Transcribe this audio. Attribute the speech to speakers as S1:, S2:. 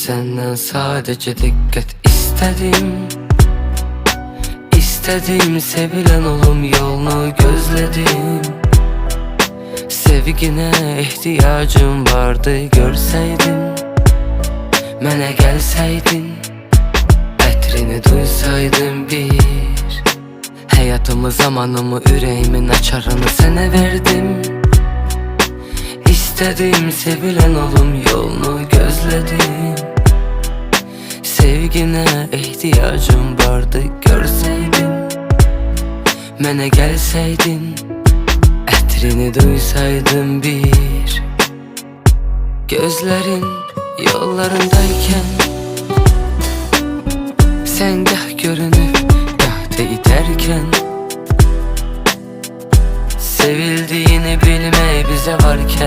S1: senden sadece dikkat istedim. İstedim sevilen olum yolunu gözledim. Sevgine ihtiyacım vardı görseydin Mənə gəlsəydin Ətrini duysaydın bir. Həyatımı, zamanımı, ürəyimin açarını sənə verdim. İstədim, sevilən olum Sevginə ehtiyacım vardı görsəydin Mənə gəlsəydin Ətrini duysaydın bir. Gözlerin yollarındayken Sen gah görünüp gah iterken Sevildiğini bilmeyi bize varken